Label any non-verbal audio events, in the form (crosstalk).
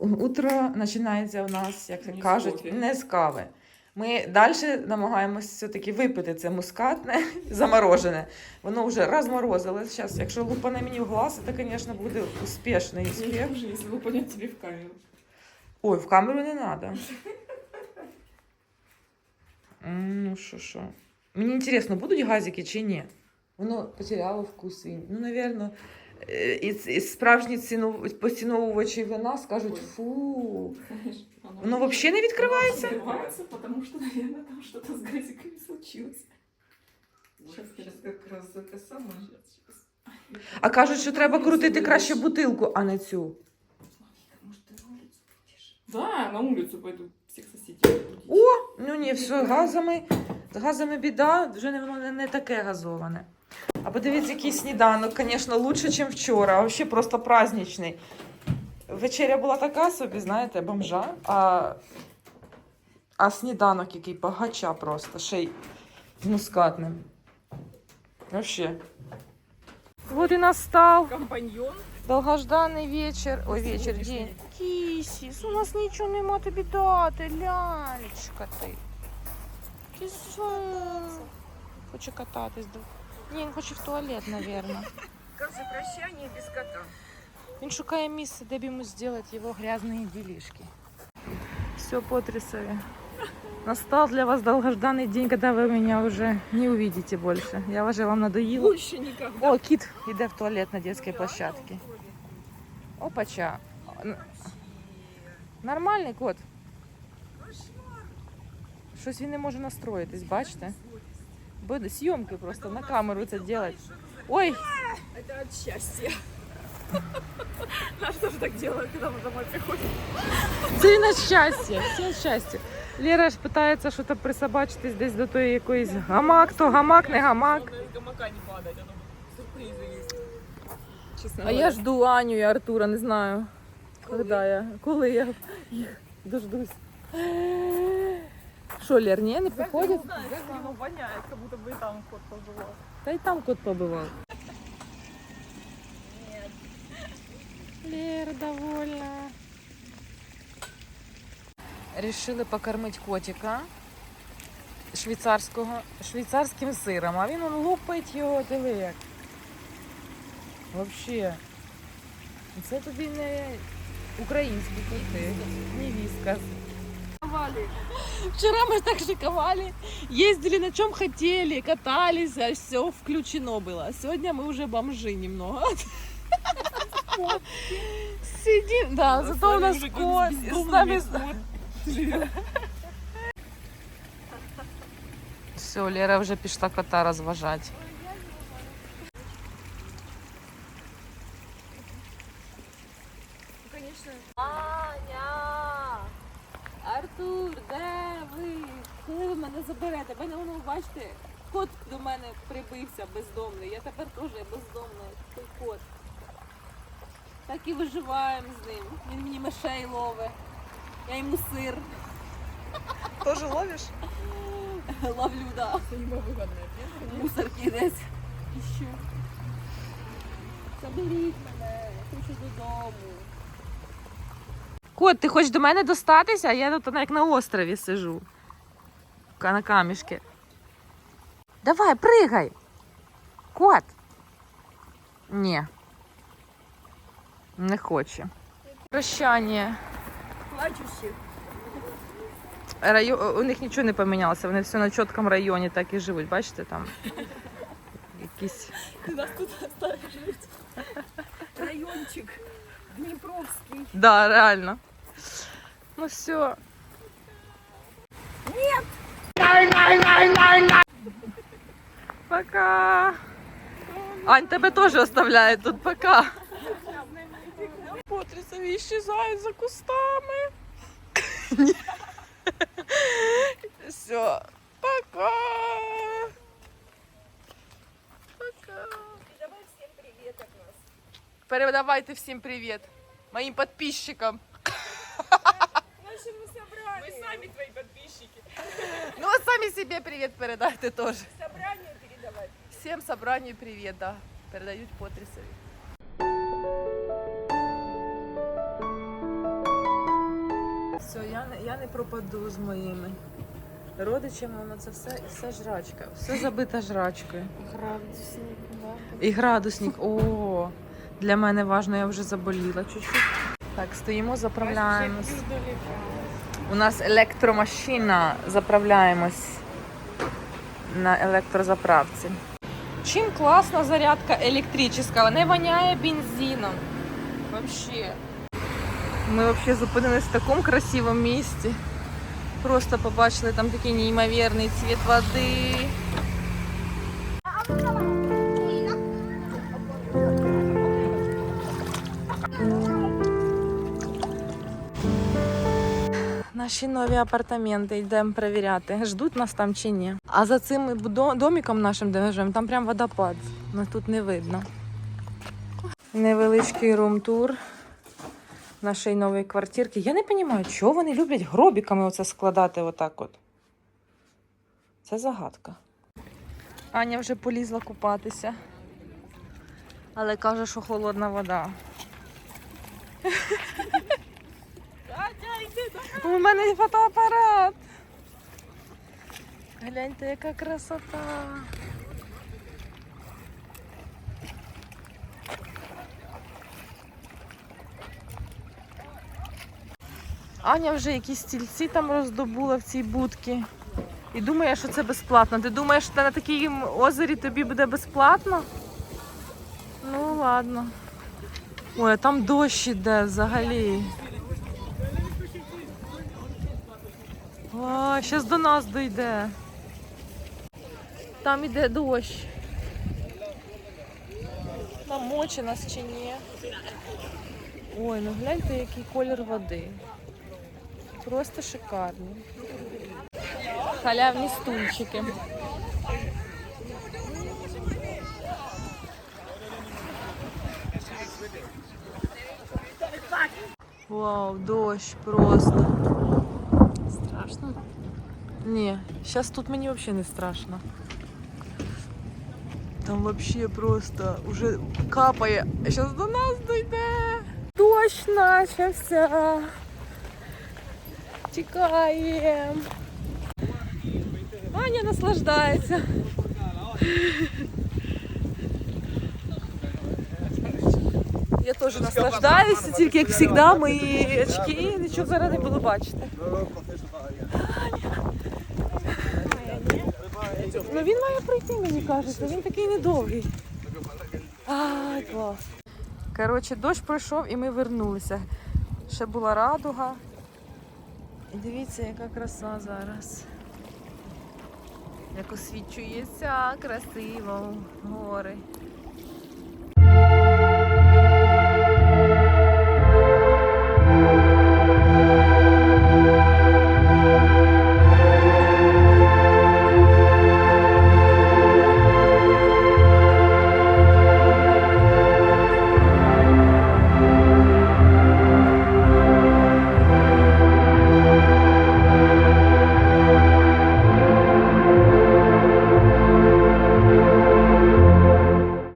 утро починається у нас, як Не кажуть, не з кави. Ми далі намагаємось все-таки випити це мускатне, (laughs) заморожене. Воно вже розморозилось. Зараз, якщо лупане мені в глаз, це, звісно, буде успішний успіх. уже, если вы понять в камеру. Ой, в камеру не треба. Ну, що, що. Мені цікаво, будуть газики чи ні? Воно потеряло вкус. Ну, напевно, і, і справжні ціну, поціновувачі вина скажуть, Ой. фу. Знаешь, оно, Воно взагалі не відкривається? Открывается, потому что, наверное, там что-то с газиками случилось. Сейчас, сейчас как раз это самое. А кажуть, що треба крутити краще бутилку, а не цю. Может, ты на улицу пойдешь? Да, на улицу пойду всех соседей будить. О, ну ні, все, газами, з газами біда, вже не, воно не, не таке газоване. А подивіться, який сніданок, звісно, лучше, ніж вчора, а взагалі просто праздничний. Вечеря була така собі, знаєте, бомжа, а, а сніданок який багача просто, ще й з мускатним. Вообще. Вот и настал Компаньон. долгожданный вечер. Ой, Сегодняшний. день. Кисіс, у нас нічого нема тобі дати, лялечка ти. Кисун. Хоче кататись. Ні, він хоче в туалет, напевно. Как за прощание без кота? Він шукає місце, де б йому зробити його грязні делишки. Все потрясове. Настал для вас долгожданный день, когда вы меня уже не увидите больше. Я уже вам надоела. Больше никогда. О, кіт йде в туалет на детской площадке. Опача. Нормальний кот. Щось він не може настроїтись, бачите? Буде зйомки просто на камеру це робити. Ой, Это от счастья. (laughs) А что же так делают, когда мы домой приходим? це і на щастя, все щастя. Лера ж питається щось присобачитись десь до тої якоїсь гамак, то гамак, не гамак. Главное, с гамака не падать, оно сюрпризы есть. Честно А я жду Аню и Артура, не знаю. Когда я, коли я їх дождусь. Що, Лер, ні, не приходять? Как оно воняет, как будто бы и там кот побывал. Та й там кот побывал. Лера довольна. Решили покормити котика швейцарського, швейцарським сиром, а він он лупить його, диви як. Вообще. Це тобі не українські коти, не віскас. Вчера мы так шиковали, ездили на чем хотели, катались, а все включено было. Сегодня мы уже бомжи немного. Сидим, да, зато у нас кот, с нами... Все, Лера вже пішла кота розважати. Конечно. Аня! Артур, де ви? Коли ви мене заберете? Ви не воно бачите, кот до мене прибився бездомний. Я тепер теж бездомна, той кот. Так і виживаємо з ним. Він мені мишей ловить. Я йому сир Тоже ловишь? ловлю, да. Взаимовыгодное. Мусорки десь. Іщу. Заберіть мене, я хочу додому. Кот, ти хочеш до мене достатися? а Я тут як на острові сижу. На камішки. Давай, пригай. Кот. Ні. Не хоче. Прощання. Плачущих. Райо... У них нічого не помінялося, вони все на чіткому районі так і живуть. Бачите, там якісь. Ты нас тут оставишь жить. Райончик. Днепровский. Да, реально. Ну все. Нет! Пока. Ань, тебе теж оставляють тут пока. Потрясові исчезают за кустами. Все. Пока. Пока. Давай всем привет от нас. Ну, а самі собі привіт передайте теж. Собранию передавать. Всем собранию привет, да. Передают потрясові. Все, я не, я не пропаду з моїми родичами, воно це все, все жрачка. Все забита жрачкою. Градусник, да. І градусник. О, для мене важно, я вже заболіла чуть-чуть. Так, стоїмо, заправляємось. У нас електромашина, заправляємось на електрозаправці. Чим класна зарядка електрична, не воняє бензином. Вообще. Ми взагалі зупинились в такому красивому місці. Просто побачили там такий неймовірний цвіт води. Наші нові апартаменти йдемо перевіряти. Ждуть нас там чи ні. А за цим домиком нашим, де ми живемо, там прям водопад. Нас тут не видно. Невеличкий рум-тур нашої нової квартирки. Я не розумію, чого вони люблять гробіками оце складати отак от. Це загадка. Аня вже полізла купатися. Але каже, що холодна вода. (laughs) У мене є фотоапарат. Гляньте, яка красота. Аня вже якісь стільці там роздобула в цій будці. І думає, що це безплатно. Ти думаєш, що на такій озері тобі буде безплатно? Ну ладно. Ой, а там дощ іде взагалі. О, зараз до нас дійде. Там іде дощ. Намоче нас чи ні. Ой, ну гляньте, який колір води. Просто шикарний. Халявні стульчики. Вау, дощ просто. Страшно. Ні, зараз тут мені взагалі не страшно. Там взагалі просто уже капає. Зараз до нас дійде. Дощ почався. Тікаємо. Аня наслаждається. Я теж наслаждаюся, тільки як завжди, мої очки нічого зараз не буду бачити. Ну він має прийти, мені кажеться. Він такий недовгий. Ай, клас. Коротше, дощ пройшов і ми вернулися. Ще була радуга. І дивіться, яка краса зараз. Як освічується красиво гори.